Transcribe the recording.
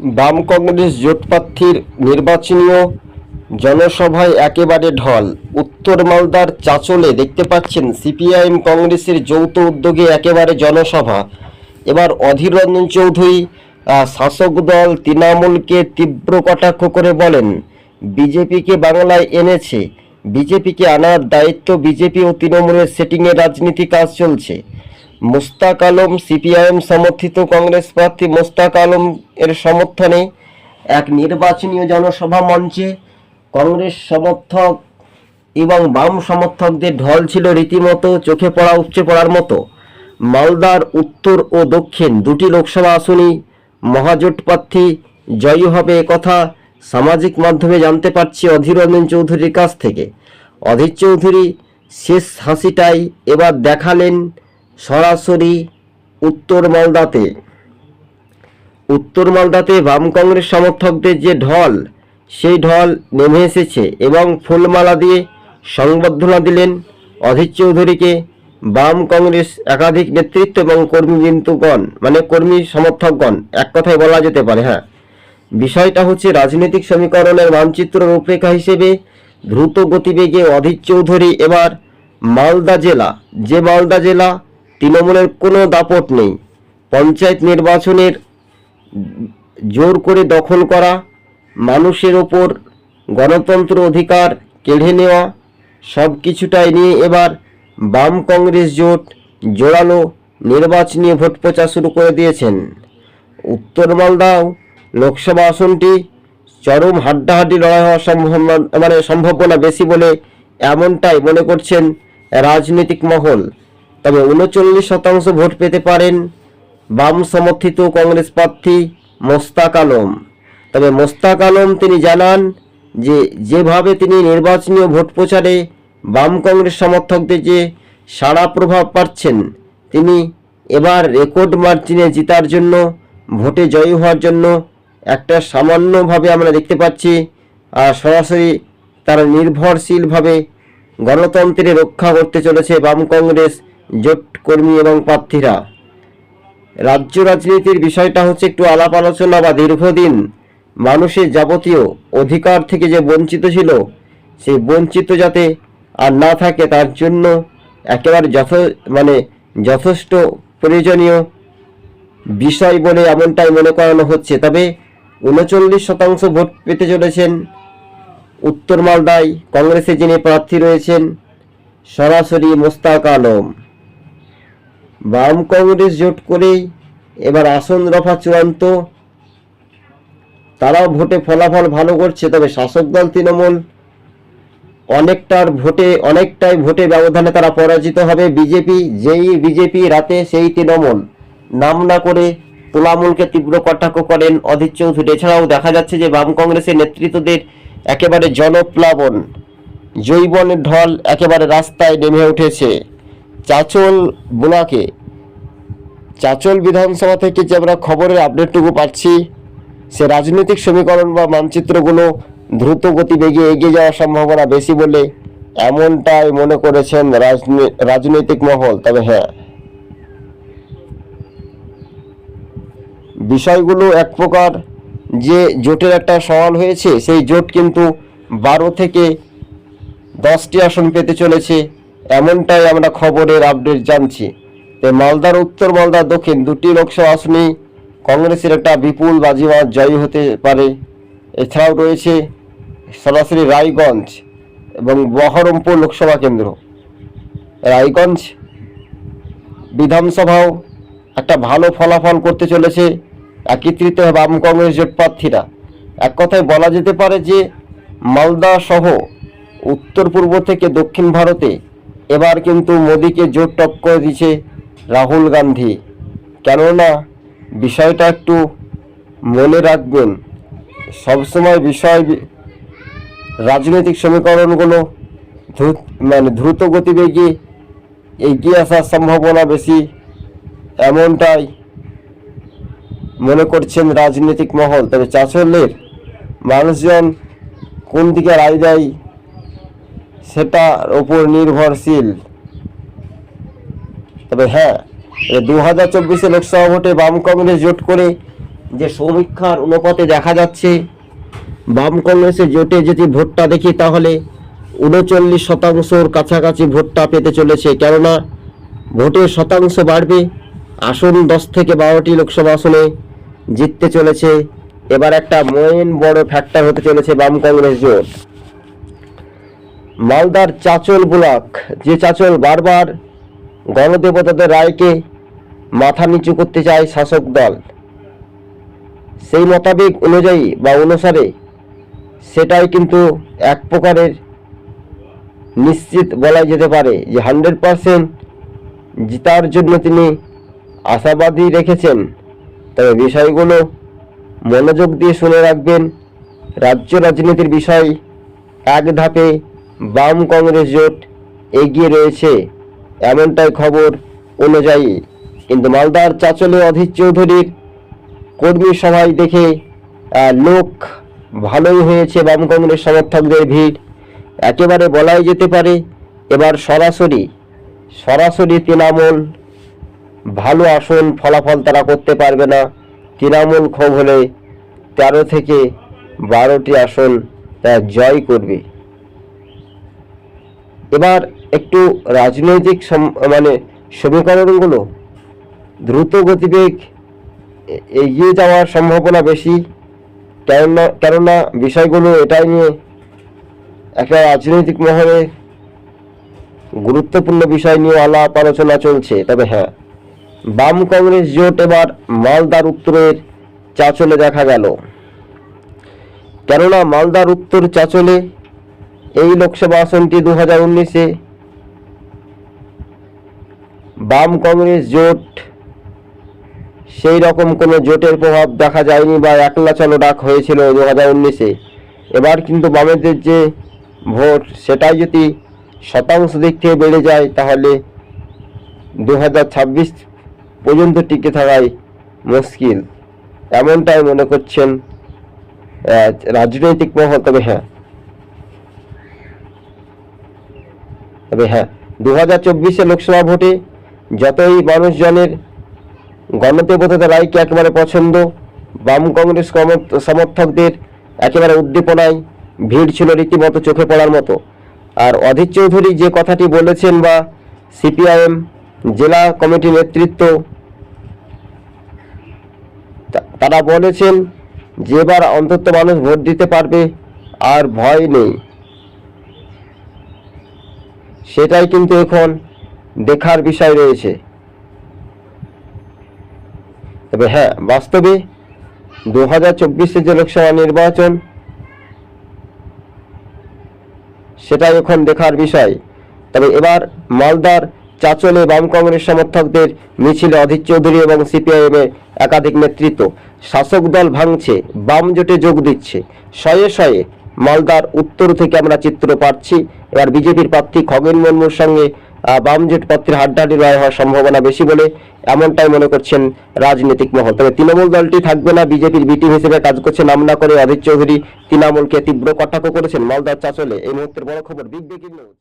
বাম কংগ্রেস জোট প্রার্থীর নির্বাচনীয় জনসভায় একেবারে ঢল। উত্তর মালদার চাচলে দেখতে পাচ্ছেন সিপিআইএম কংগ্রেসের যৌথ উদ্যোগে একেবারে জনসভা। এবার অধীর রঞ্জন চৌধুরী শাসক দল তৃণমূলকে তীব্র কটাক্ষ করে বলেন, বিজেপিকে বাংলায় এনেছে। বিজেপিকে আনার দায়িত্ব বিজেপি ও তৃণমূলের সেটিংয়ে রাজনীতি কাজ চলছে। মোস্তাক আলম, সিপিআইএম সমর্থিত কংগ্রেস প্রার্থী মোস্তাক আলম এর সমর্থনে এক নির্বাচনীয় জনসভা মঞ্চে কংগ্রেস সমর্থক এবং বাম সমর্থকদের ঢল ছিল রীতিমতো চোখে পড়া, উপচে পড়ার মতো। মালদার উত্তর ও দক্ষিণ দুটি লোকসভা আসনই মহাজোট প্রার্থী জয়ী হবে কথা সামাজিক মাধ্যমে জানতে পারছি অধীর রঞ্জন চৌধুরীর কাছ থেকে। অধীর চৌধুরী শেষ হাসিটাই এবার দেখালেন সরাসরি উত্তর মালদাতে। উত্তর মালদাতে বাম কংগ্রেস সমর্থকদের যে ঢল, সেই ঢল নেমে এসেছে এবং ফুলমালা দিয়ে সংবর্ধনা দিলেন অধীর চৌধুরীকে বাম কংগ্রেস একাধিক নেতৃত্ব এবং কর্মীবৃন্দগণ মানে কর্মী সমর্থকগণ। এক কথায় বলা যেতে পারে হ্যাঁ। বিষয়টা হচ্ছে রাজনৈতিক সমীকরণের মানচিত্র রূপরেখা হিসেবে দ্রুত গতিবেগে অধীর চৌধুরী এবার মালদা জেলা, যে মালদা জেলা তৃণমূলের কোনো দাপট নেই। পঞ্চায়েত নির্বাচনের জোর করে দখল করা, মানুষের ওপর গণতন্ত্র অধিকার কেড়ে নেওয়া, সব কিছুটাই নিয়ে এবার বাম কংগ্রেস জোট জোরালো নির্বাচনী ভোট প্রচার শুরু করে দিয়েছেন। উত্তর মালদাও লোকসভা আসনটি চরম হাড্ডাহাড্ডি লড়াই হওয়ার সম্ভাবনা মানে সম্ভাবনা বেশি বলে এমনটাই মনে করছেন রাজনৈতিক মহল। তবে উনচল্লিশ শতাংশ ভোট পেতে পারেন বাম সমর্থিত কংগ্রেস প্রার্থী মোস্তাক আলম। তবে মোস্তাক আলম তিনি জানান যে, যেভাবে তিনি নির্বাচনীয় ভোট প্রচারে বাম কংগ্রেস সমর্থকদের যে সাড়া প্রভাব পাচ্ছেন, তিনি এবার রেকর্ড মার্জিনে জিতার জন্য, ভোটে জয়ী হওয়ার জন্য একটা সামান্যভাবে আমরা দেখতে পাচ্ছি। আর সরাসরি তারা নির্ভরশীলভাবে গণতন্ত্রে রক্ষা করতে চলেছে বাম কংগ্রেস জোট কর্মী এবং প্রার্থীরা। রাজ্য রাজনীতির বিষয়টা হচ্ছে একটু আলাপ আলোচনা বা দীর্ঘদিন মানুষের যাবতীয় অধিকার থেকে যে বঞ্চিত ছিল, সেই বঞ্চিত যাতে আর না থাকে তার জন্য একেবারে যথ মানে যথেষ্ট প্রয়োজনীয় বিষয় বলে এমনটাই মনে করানো হচ্ছে। তবে উনচল্লিশ শতাংশ ভোট পেতে চলেছেন উত্তর মালদায় কংগ্রেসে যিনি প্রার্থী রয়েছেন সরাসরি মোস্তাক আলম। বাম কংগ্রেস জোট করেই এবার আসন রফা চূড়ান্ত। তারাও ভোটে ফলাফল ভালো করছে, তবে শাসক দল তৃণমূল অনেকটার ভোটে, অনেকটাই ভোটে ব্যবধানে তারা পরাজিত হবে। বিজেপি, যেই বিজেপি রাতে সেই তৃণমূল। নাম না করে তোলামূলকে তীব্র কটাক্ষ করেন অধীর চৌধুরী। এছাড়াও দেখা যাচ্ছে যে বাম কংগ্রেসের নেতৃত্বদের একেবারে জনপ্লাবন জৈবনের ঢল একেবারে রাস্তায় নেমে উঠেছে। চাচল বোনাকে, চাচল বিধানসভা থেকে যে আমরা খবরের আপডেটটুকু পাচ্ছি, সে রাজনৈতিক সমীকরণ বা মানচিত্রগুলো দ্রুত গতিবেগে এগিয়ে যাওয়ার সম্ভাবনা বেশি বলে এমনটাই মনে করেছেন রাজনী- রাজনৈতিক মহল। তবে হ্যাঁ বিষয়গুলো এক প্রকার যে জোটের একটা সওয়াল হয়েছে, সেই জোট কিন্তু বারো থেকে দশটি আসন পেতে চলেছে। এমনটাই আমরা খবরের আপডেট জানছি। তো মালদার উত্তর, মালদার দক্ষিণ দুটি লোকসভা আসনেই কংগ্রেসের একটা বিপুল বাজিমাত জয়ী হতে পারে। এছাড়াও রয়েছে সরাসরি রায়গঞ্জ এবং বহরমপুর লোকসভা কেন্দ্র। রায়গঞ্জ বিধানসভাও একটা ভালো ফলাফল করতে চলেছে, একত্রিত বাম কংগ্রেস জোট প্রার্থীরা। এক কথায় বলা যেতে পারে যে মালদা সহ উত্তর পূর্ব থেকে দক্ষিণ ভারতে এবার কিন্তু মোদিকে টপ করে দিচ্ছে রাহুল গান্ধী। কেননা, বিষয়টা একটু মনে রাখবেন, সবসময় বিষয় রাজনৈতিক সমীকরণগুলো মানে দ্রুত গতিবেগে এগিয়ে আসার সম্ভাবনা বেশি, এমনটাই মনে করছেন রাজনৈতিক মহল। তবে চাচলের মানুষজন কোন দিকে রায় দেয় সেটার ওপর নির্ভরশীল। তবে হ্যাঁ দু হাজার চব্বিশে লোকসভা ভোটে বাম কংগ্রেস জোট করে যে সমীক্ষার অনুপাতে দেখা যাচ্ছে, বাম কংগ্রেসের জোটে যদি ভোটটা দেখি তাহলে উনচল্লিশ শতাংশর কাছাকাছি ভোটটা পেতে চলেছে। কেননা ভোটের শতাংশ বাড়বে, আসন দশ থেকে বারোটি লোকসভা আসনে জিততে চলেছে। এবার একটা মেন বড় ফ্যাক্টর হতে চলেছে বাম কংগ্রেস জোট। মালদার চাচল ব্লক, যে চাচল বারবার গণদেবতাদের রায়কে মাথা নিচু করতে চায় শাসক দল। সেই মোতাবেক অনুযায়ী বা অনুসারে সেটাই কিন্তু এক প্রকারের নিশ্চিত বলা যেতে পারে যে হান্ড্রেড পারসেন্ট জিতার জন্য তিনি আশাবাদী রেখেছেন। তবে বিষয়গুলো মনোযোগ দিয়ে শুনে রাখবেন। রাজ্য রাজনীতির বিষয় এক ধাপে বাম কংগ্রেস জোট এগিয়ে রয়েছে। এমনটাই খবর অনুযায়ী কিন্তু মালদার চাচলে অধীর চৌধুরীর কর্মী সভায় দেখে লোক ভালোই হয়েছে বাম কংগ্রেস সমর্থকদের ভিড়। একেবারে বলাই যেতে পারে এবার সরাসরি সরাসরি তৃণমূল ভালো আসন ফলাফল তারা করতে পারবে না। তৃণমূল ক্ষোভ হলে তেরো থেকে বারোটি আসন জয় করবে। এবার একটু রাজনৈতিক মানে সমীকরণগুলো দ্রুত গতিবেগ এগিয়ে যাওয়ার সম্ভাবনা বেশি। কেননা কেননা বিষয়গুলো এটাই নিয়ে একটা রাজনৈতিক মহলে গুরুত্বপূর্ণ বিষয় নিয়ে আলাপ আলোচনা চলছে। তবে হ্যাঁ বাম কংগ্রেস জোট এবার মালদার উত্তরের চাচলে দেখা গেল। কেননা মালদার উত্তর চাচলে এই লোকসভা আসনটি দু হাজার উনিশে বাম কংগ্রেস জোট, সেই রকম কোনো জোটের প্রভাব দেখা যায়নি বা একলা চলো ডাক হয়েছিল দু হাজার উনিশে। এবার কিন্তু বামেদের যে ভোট, সেটাই যদি শতাংশ দিক থেকে বেড়ে যায়, তাহলে দু হাজার ছাব্বিশ পর্যন্ত টিকে থাকাই মুশকিল। এমনটাই মনে করছেন রাজনৈতিক মহল, তবে হ্যাঁ। তবে হ্যাঁ দু হাজার চব্বিশে লোকসভা ভোটে যতই মানুষজনের গণদেবতাদের রায়কে একেবারে পছন্দ, বাম কংগ্রেস সমর্থকদের একেবারে উদ্দীপনায় ভিড় ছিল রীতিমতো চোখে পড়ার মতো। আর অধীর চৌধুরী যে কথাটি বলেছেন বা সিপিআইএম জেলা কমিটি নেতৃত্ব তারা বলেছেন যে এবার অন্তত মানুষ ভোট দিতে পারবে, আর ভয় নেই। সেটাই কিন্তু এখন দেখার বিষয় রয়েছে। তবে হ্যাঁ বাস্তবে দু হাজার চব্বিশে যে লোকসভা নির্বাচন, সেটাই এখন দেখার বিষয়। তবে এবার মালদার চাচলে বাম কংগ্রেস সমর্থকদের মিছিলে অধীর চৌধুরী এবং সিপিআইএম এর একাধিক নেতৃত্ব। শাসক দল ভাঙছে, বাম জোটে যোগ দিচ্ছে। শয়ে শয়ে মালদার উত্তর থেকে আমরা চিত্র পাচ্ছি। এবার বিজেপির প্রার্থী খগেন মুর্মুর সঙ্গে বামজেট প্রার্থীর হাড্ডাহাড্ডি লড়াই হওয়ার সম্ভাবনা বেশি বলে এমনটাই মনে করছেন রাজনৈতিক মহল। তবে তৃণমূল দলটি থাকবে না, বিজেপির বিটিম হিসেবে কাজ করছে নাম না করে অধীর চৌধুরী। তৃণমূলকে তীব্র কটাক্ষ করেছেন মালদার চাচলে। এই মুহূর্তের বড় খবর বিগ ব্রেকিং নিউজ